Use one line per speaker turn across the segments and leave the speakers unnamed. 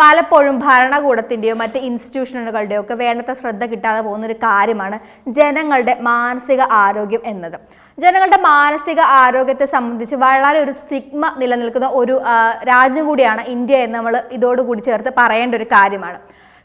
പലപ്പോഴും ഭരണകൂടത്തിന്റെയോ മറ്റ് ഇൻസ്റ്റിറ്റ്യൂഷനുകളുടെയോ ഒക്കെ വേണ്ടത്ര ശ്രദ്ധ കിട്ടാതെ പോകുന്ന ഒരു കാര്യമാണ് ജനങ്ങളുടെ മാനസിക ആരോഗ്യം എന്നത്. ജനങ്ങളുടെ മാനസിക ആരോഗ്യത്തെ സംബന്ധിച്ച് വളരെ ഒരു സ്റ്റിഗ്മ നിലനിൽക്കുന്ന ഒരു രാജ്യം കൂടിയാണ് ഇന്ത്യ എന്ന് നമ്മൾ ഇതോടുകൂടി ചേർത്ത് പറയേണ്ട ഒരു കാര്യമാണ്.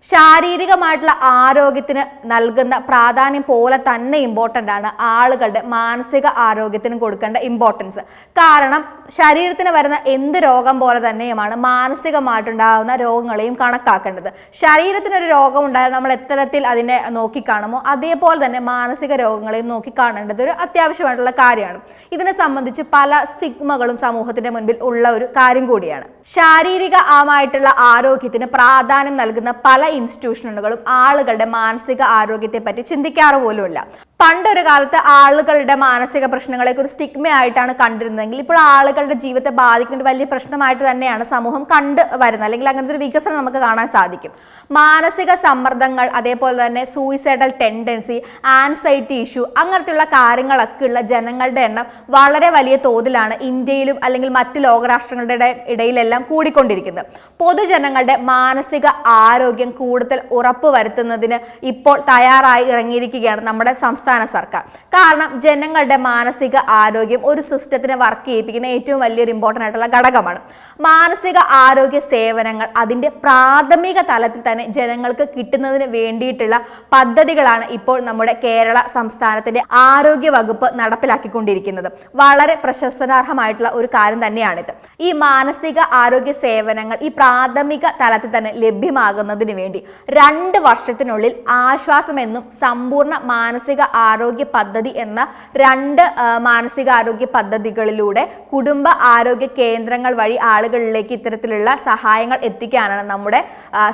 ശാരീരികമായിട്ടുള്ള ആരോഗ്യത്തിന് നൽകുന്ന പ്രാധാന്യം പോലെ തന്നെ ഇമ്പോർട്ടന്റ് ആണ് ആളുകളുടെ മാനസിക ആരോഗ്യത്തിന് കൊടുക്കേണ്ട ഇമ്പോർട്ടൻസ് കാരണം ശരീരത്തിന് വരുന്ന എന്ത് രോഗം പോലെ തന്നെയുമാണ് മാനസികമായിട്ടുണ്ടാകുന്ന രോഗങ്ങളെയും കണക്കാക്കേണ്ടത്. ശരീരത്തിനൊരു രോഗം ഉണ്ടായാൽ നമ്മൾ എത്തരത്തിൽ അതിനെ നോക്കിക്കാണുമോ അതേപോലെ തന്നെ മാനസിക രോഗങ്ങളെയും നോക്കിക്കാണേണ്ടത് ഒരു അത്യാവശ്യമായിട്ടുള്ള കാര്യമാണ്. ഇതിനെ സംബന്ധിച്ച് പല സ്റ്റിഗ്മകളും സമൂഹത്തിന്റെ മുൻപിൽ ഉള്ള ഒരു കാര്യം കൂടിയാണ്. ശാരീരികമായിട്ടുള്ള ആരോഗ്യത്തിന് പ്രാധാന്യം നൽകുന്ന പല ഇൻസ്റ്റിറ്റ്യൂഷനുകളും ആളുകളുടെ മാനസിക ആരോഗ്യത്തെ പറ്റി ചിന്തിക്കാറ് പോലുമില്ല. പണ്ടൊരു കാലത്ത് ആളുകളുടെ മാനസിക പ്രശ്നങ്ങളെ ഒരു സ്റ്റിഗ്മ ആയിട്ടാണ് കണ്ടിരുന്നതെങ്കിൽ ഇപ്പോൾ ആളുകളുടെ ജീവിതത്തെ ബാധിക്കുന്ന ഒരു വലിയ പ്രശ്നമായിട്ട് തന്നെയാണ് സമൂഹം കണ്ടു വരുന്നത്. അല്ലെങ്കിൽ അങ്ങനത്തെ ഒരു വികസനം നമുക്ക് കാണാൻ സാധിക്കും. മാനസിക സമ്മർദ്ദങ്ങൾ അതേപോലെ തന്നെ സൂയിസൈഡൽ ടെൻഡൻസി ആൻസൈറ്റി ഇഷ്യൂ അങ്ങനത്തെയുള്ള കാര്യങ്ങളൊക്കെ ഉള്ള ജനങ്ങളുടെ എണ്ണം വളരെ വലിയ തോതിലാണ് ഇന്ത്യയിലും അല്ലെങ്കിൽ മറ്റ് ലോകരാഷ്ട്രങ്ങളുടെ ഇട- ഇടയിലെല്ലാം കൂടിക്കൊണ്ടിരിക്കുന്നത്. പൊതുജനങ്ങളുടെ മാനസിക ആരോഗ്യം കൂടുതൽ ഉറപ്പ് വരുത്തുന്നതിന് ഇപ്പോൾ തയ്യാറായി ഇറങ്ങിയിരിക്കുകയാണ് നമ്മുടെ സംസ്ഥാന സർക്കാർ. കാരണം ജനങ്ങളുടെ മാനസിക ആരോഗ്യം ഒരു സിസ്റ്റത്തിനെ വർക്ക് ചെയ്യിപ്പിക്കുന്ന ഏറ്റവും വലിയൊരു ഇമ്പോർട്ടന്റ് ആയിട്ടുള്ള ഘടകമാണ്. മാനസിക ആരോഗ്യ സേവനങ്ങൾ അതിന്റെ പ്രാഥമിക തലത്തിൽ തന്നെ ജനങ്ങൾക്ക് കിട്ടുന്നതിന് വേണ്ടിയിട്ടുള്ള പദ്ധതികളാണ് ഇപ്പോൾ നമ്മുടെ കേരള സംസ്ഥാനത്തിന്റെ ആരോഗ്യ വകുപ്പ് നടപ്പിലാക്കിക്കൊണ്ടിരിക്കുന്നത്. വളരെ പ്രശസ്തനാർഹമായിട്ടുള്ള ഒരു കാര്യം തന്നെയാണിത്. ഈ മാനസിക ആരോഗ്യ സേവനങ്ങൾ ഈ പ്രാഥമിക തലത്തിൽ തന്നെ ലഭ്യമാകുന്നതിന് വേണ്ടി രണ്ട് വർഷത്തിനുള്ളിൽ ആശ്വാസമെന്നും സമ്പൂർണ മാനസിക ആരോഗ്യ പദ്ധതി എന്ന രണ്ട് മാനസികാരോഗ്യ പദ്ധതികളിലൂടെ കുടുംബ ആരോഗ്യ കേന്ദ്രങ്ങൾ വഴി ആളുകളിലേക്ക് ഇത്തരത്തിലുള്ള സഹായങ്ങൾ എത്തിക്കാനാണ് നമ്മുടെ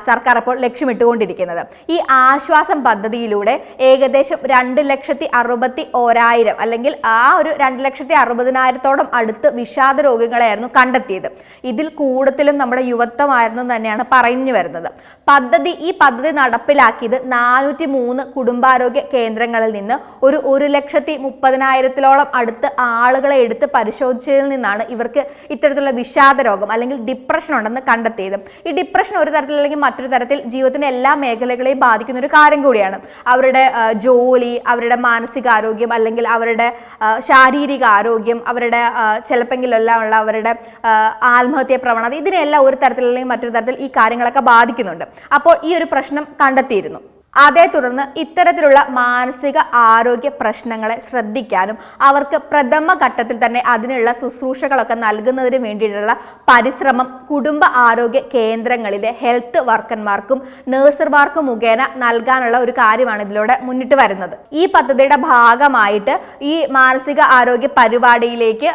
സർക്കാർ അപ്പോൾ ലക്ഷ്യമിട്ടുകൊണ്ടിരിക്കുന്നത്. ഈ ആശ്വാസം പദ്ധതിയിലൂടെ ഏകദേശം രണ്ട് ലക്ഷത്തി അറുപത്തി ഓരായിരം അല്ലെങ്കിൽ ആ ഒരു രണ്ട് ലക്ഷത്തി അറുപതിനായിരത്തോളം അടുത്ത് വിഷാദ രോഗികളെയായിരുന്നു കണ്ടെത്തിയത്. ഇതിൽ കൂടുതലും നമ്മുടെ യുവത്വമായിരുന്നു തന്നെയാണ് പറഞ്ഞു വരുന്നത്. പദ്ധതി ഈ പദ്ധതി നടപ്പിലാക്കിയത് നാനൂറ്റി മൂന്ന് കുടുംബാരോഗ്യ കേന്ദ്രങ്ങളിൽ നിന്ന് ഒരു ഒരു ലക്ഷത്തി മുപ്പതിനായിരത്തിലോളം അടുത്ത് ആളുകളെ എടുത്ത് പരിശോധിച്ചതിൽ നിന്നാണ് ഇവർക്ക് ഇത്തരത്തിലുള്ള വിഷാദ രോഗം അല്ലെങ്കിൽ ഡിപ്രഷൻ ഉണ്ടെന്ന് കണ്ടെത്തിയത്. ഈ ഡിപ്രഷൻ ഒരു തരത്തിൽ അല്ലെങ്കിൽ മറ്റൊരു തരത്തിൽ ജീവിതത്തിന്റെ എല്ലാ മേഖലകളെയും ബാധിക്കുന്ന ഒരു കാര്യം കൂടിയാണ്. അവരുടെ ജോലി അവരുടെ മാനസികാരോഗ്യം അല്ലെങ്കിൽ അവരുടെ ശാരീരിക ആരോഗ്യം അവരുടെ ചിലപ്പെങ്കിലെല്ലാം ഉള്ള അവരുടെ ആത്മഹത്യ പ്രവണത ഇതിനെല്ലാം ഒരു തരത്തിൽ അല്ലെങ്കിൽ മറ്റൊരു തരത്തിൽ ഈ കാര്യങ്ങളൊക്കെ ബാധിക്കുന്നുണ്ട്. അപ്പോൾ ഈ ഒരു പ്രശ്നം കണ്ടെത്തിയിരുന്നു. അതേ തുടർന്ന് ഇത്തരത്തിലുള്ള മാനസിക ആരോഗ്യ പ്രശ്നങ്ങളെ ശ്രദ്ധിക്കാനും അവർക്ക് പ്രഥമ ഘട്ടത്തിൽ തന്നെ അതിനുള്ള ശുശ്രൂഷകളൊക്കെ നൽകുന്നതിന് വേണ്ടിയിട്ടുള്ള പരിശ്രമം കുടുംബ ആരോഗ്യ കേന്ദ്രങ്ങളിലെ ഹെൽത്ത് വർക്കർമാർക്കും നഴ്സർമാർക്കും മുഖേന നൽകാനുള്ള ഒരു കാര്യമാണ് ഇതിലൂടെ മുന്നിട്ട് വരുന്നത്. ഈ പദ്ധതിയുടെ ഭാഗമായിട്ട് ഈ മാനസിക ആരോഗ്യ പരിപാടിയിലേക്ക്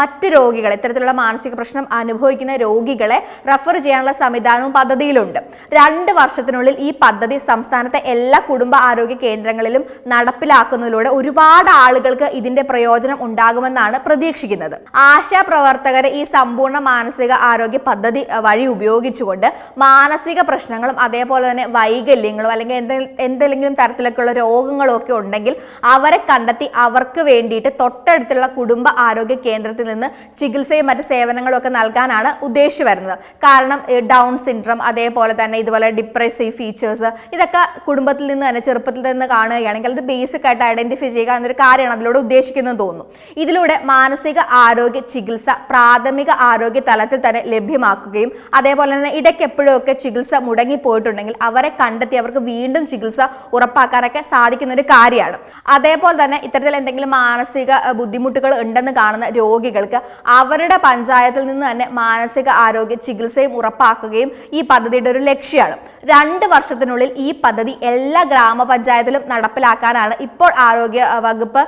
മറ്റ് രോഗികളെ ഇത്തരത്തിലുള്ള മാനസിക പ്രശ്നം അനുഭവിക്കുന്ന രോഗികളെ റെഫർ ചെയ്യാനുള്ള സംവിധാനവും പദ്ധതിയിലുണ്ട്. രണ്ട് വർഷത്തിനുള്ളിൽ ഈ പദ്ധതി സംസ്ഥാനത്തെ എല്ലാ കുടുംബ ആരോഗ്യ കേന്ദ്രങ്ങളിലും നടപ്പിലാക്കുന്നതിലൂടെ ഒരുപാട് ആളുകൾക്ക് ഇതിന്റെ പ്രയോജനം ഉണ്ടാകുമെന്നാണ് പ്രതീക്ഷിക്കുന്നത്. ആശാ പ്രവർത്തകരെ ഈ സമ്പൂർണ മാനസിക ആരോഗ്യ പദ്ധതി വഴി ഉപയോഗിച്ചുകൊണ്ട് മാനസിക പ്രശ്നങ്ങളും അതേപോലെ തന്നെ വൈകല്യങ്ങളും അല്ലെങ്കിൽ എന്തെ- എന്തെങ്കിലും തരത്തിലൊക്കെയുള്ള രോഗങ്ങളും ഒക്കെ ഉണ്ടെങ്കിൽ അവരെ കണ്ടെത്തി അവർക്ക് വേണ്ടിയിട്ട് തൊട്ടടുത്തുള്ള കുടുംബ ആരോഗ്യ കേന്ദ്രത്തിൽ നിന്ന് ചികിത്സയും മറ്റ് സേവനങ്ങളും ഒക്കെ നൽകാനാണ് ഉദ്ദേശിച്ചു വരുന്നത്. കാരണം ഡൗൺ സിൻഡ്രം അതേപോലെ തന്നെ ഇതുപോലെ ഡിപ്രസീവ് ഫീച്ചേഴ്സ് ഇതൊക്കെ കുടുംബത്തിൽ നിന്ന് തന്നെ ചെറുപ്പത്തിൽ നിന്ന് കാണുകയാണെങ്കിൽ അത് ബേസിക് ആയിട്ട് ഐഡന്റിഫൈ ചെയ്യുക എന്നൊരു കാര്യമാണ് അതിലൂടെ ഉദ്ദേശിക്കുന്നത് തോന്നുന്നു. ഇതിലൂടെ മാനസിക ആരോഗ്യ ചികിത്സ പ്രാഥമിക ആരോഗ്യ തലത്തിൽ തന്നെ ലഭ്യമാക്കുകയും അതേപോലെ തന്നെ ഇടയ്ക്ക് എപ്പോഴൊക്കെ ചികിത്സ മുടങ്ങിപ്പോയിട്ടുണ്ടെങ്കിൽ അവരെ കണ്ടെത്തി അവർക്ക് വീണ്ടും ചികിത്സ ഉറപ്പാക്കാനൊക്കെ സാധിക്കുന്ന ഒരു കാര്യമാണ്. അതേപോലെ തന്നെ ഇത്തരത്തിൽ എന്തെങ്കിലും മാനസിക ബുദ്ധിമുട്ടുകൾ ഉണ്ടെന്ന് കാണുന്ന രോഗികൾക്ക് അവരുടെ പഞ്ചായത്തിൽ നിന്ന് തന്നെ മാനസിക ആരോഗ്യ ചികിത്സയും ഉറപ്പാക്കുകയും ഈ പദ്ധതിയുടെ ഒരു ലക്ഷ്യമാണ്. രണ്ട് വർഷത്തിനുള്ളിൽ ഈ പദ്ധതി എല്ലാ ഗ്രാമപഞ്ചായത്തിലും നടപ്പിലാക്കാനാണ് ഇപ്പോൾ ആരോഗ്യ വകുപ്പ്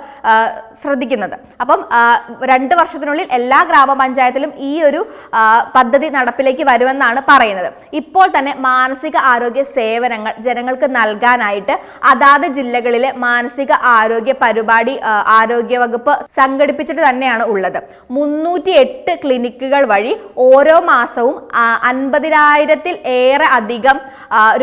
ശ്രദ്ധിക്കുന്നത്. അപ്പം രണ്ട് വർഷത്തിനുള്ളിൽ എല്ലാ ഗ്രാമപഞ്ചായത്തിലും ഈ ഒരു പദ്ധതി നടപ്പിലേക്ക് വരുമെന്നാണ് പറയുന്നത്. ഇപ്പോൾ തന്നെ മാനസിക ആരോഗ്യ സേവനങ്ങൾ ജനങ്ങൾക്ക് നൽകാനായിട്ട് അതാത് ജില്ലകളിലെ മാനസിക ആരോഗ്യ പരിപാടി ആരോഗ്യ വകുപ്പ് സംഘടിപ്പിച്ചിട്ട് തന്നെയാണ് ഉള്ളത്. മുന്നൂറ്റി എട്ട് ക്ലിനിക്കുകൾ വഴി ഓരോ മാസവും അൻപതിനായിരത്തിൽ ഏറെ അധികം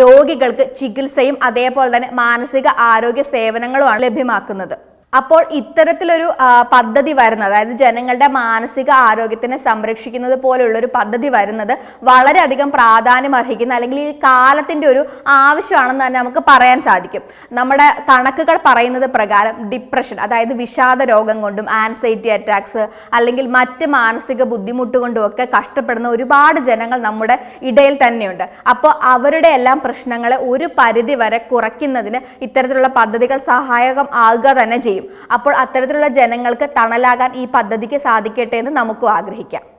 രോഗികൾക്ക് ചികിത്സയും അതേപോലെ തന്നെ മാനസിക ആരോഗ്യ സേവനങ്ങളുമാണ് ലഭ്യമാക്കുന്നത്. അപ്പോൾ ഇത്തരത്തിലൊരു പദ്ധതി വരുന്നത് അതായത് ജനങ്ങളുടെ മാനസിക ആരോഗ്യത്തിനെ സംരക്ഷിക്കുന്നത് പോലെയുള്ള ഒരു പദ്ധതി വരുന്നത് വളരെയധികം പ്രാധാന്യം അർഹിക്കുന്ന അല്ലെങ്കിൽ ഈ കാലത്തിന്റെ ഒരു ആവശ്യമാണെന്ന് തന്നെ നമുക്ക് പറയാൻ സാധിക്കും. നമ്മുടെ കണക്കുകൾ പറയുന്നത് പ്രകാരം ഡിപ്രഷൻ അതായത് വിഷാദ രോഗം കൊണ്ടും ആൻസൈറ്റി അറ്റാക്സ് അല്ലെങ്കിൽ മറ്റ് മാനസിക ബുദ്ധിമുട്ട് കൊണ്ടും ഒക്കെ കഷ്ടപ്പെടുന്ന ഒരുപാട് ജനങ്ങൾ നമ്മുടെ ഇടയിൽ തന്നെയുണ്ട്. അപ്പോൾ അവരുടെ എല്ലാം പ്രശ്നങ്ങളെ ഒരു പരിധി വരെ കുറയ്ക്കുന്നതിന് ഇത്തരത്തിലുള്ള പദ്ധതികൾ സഹായകം ആകുക തന്നെ ചെയ്യും. അപ്പോൾ അത്തരത്തിലുള്ള ജനങ്ങൾക്ക് തണലാകാൻ ഈ പദ്ധതിക്ക് സാധിക്കട്ടെ എന്ന് നമുക്കും ആഗ്രഹിക്കാം.